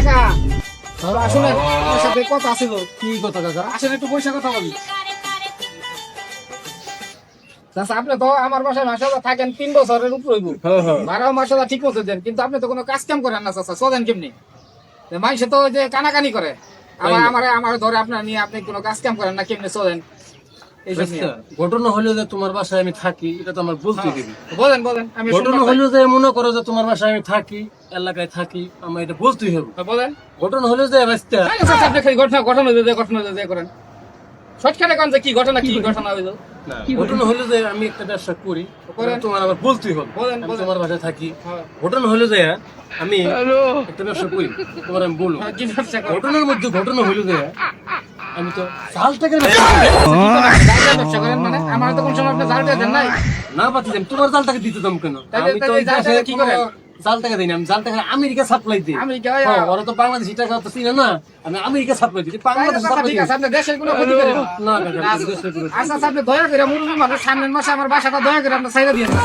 কাকা। আসলে আমার সাথে কথা আছিল কি কথা কাকা? আসলে একটু পয়সা কথা বলি। চাচা আপনি তো আমার বাসায় মাসাল্লাহ থাকেন তিন বছরের উপর হইব। হ্যাঁ হ্যাঁ। মাসাল্লাহ ঠিক মতো দেন কিন্তু আপনি তো কোনো কাজ কাম করেন না চাচা চলেন কেমনি? মানুষে তো যে কানাকানি করে। আমার আমার আমার ধরে আপনার নিয়ে আপনি কোনো কাজ কাম করেন না কেমনি চলেন? আচ্ছা, ঘটনা হলো যে তোমার বাসায় আমি থাকি এটা তো আমার বলতে দিবি বলেন বলেন আমি ঘটনা হলো যে মনে করো যে তোমার বাসায় আমি থাকি এলাকায় থাকি আমার এটা বলতেই হবে। বলেন। ঘটনা হলো যে খালি ঘটনা ঘটনা দিয়ে ঘটনা দিয়ে করেন। শর্টকাটে কোন যে কি ঘটনা কি ঘটনা? হইল? ঘটনা? হলো যে আমি একটা ব্যবসা করি করেন। তোমার আবার বলতেই হবে। বলেন, বলেন। তোমার বাসায় থাকি। হ্যাঁ। ঘটনা হলো যে আমি একটা ব্যবসা করি তোমার আমি বলব। হ্যাঁ, কি ব্যবসা ঘটনার মধ্যে ঘটনা হলো যে আমি তো চাল টাকার ব্যবসা করেন? মানে আমার তো কোন সময় আপনি জালটা দেন নাই। না পাচ্ছি তোমার জাল টাকা দিতে দাম কেন? আমি তো কি করেন? জাল টাকা দিই না আমি জাল টাকা আমেরিকা সাপ্লাই দিই। আমেরিকা, ওই, হ্যাঁ, ওরা তো বাংলাদেশ টাকা তো চিনে না আমি আমেরিকা সাপ্লাই দিই। বাংলাদেশ সাপ্লাই দিই। আছে আপনি দেশের কোনো ক্ষতি করেন না। আচ্ছা আচ্ছা, আপনি দয়া করে মুরব্বী মানুষ সামনের মাসে আমার বাসাটা দয়া করে আপনার সাইডে দিয়ে দিন।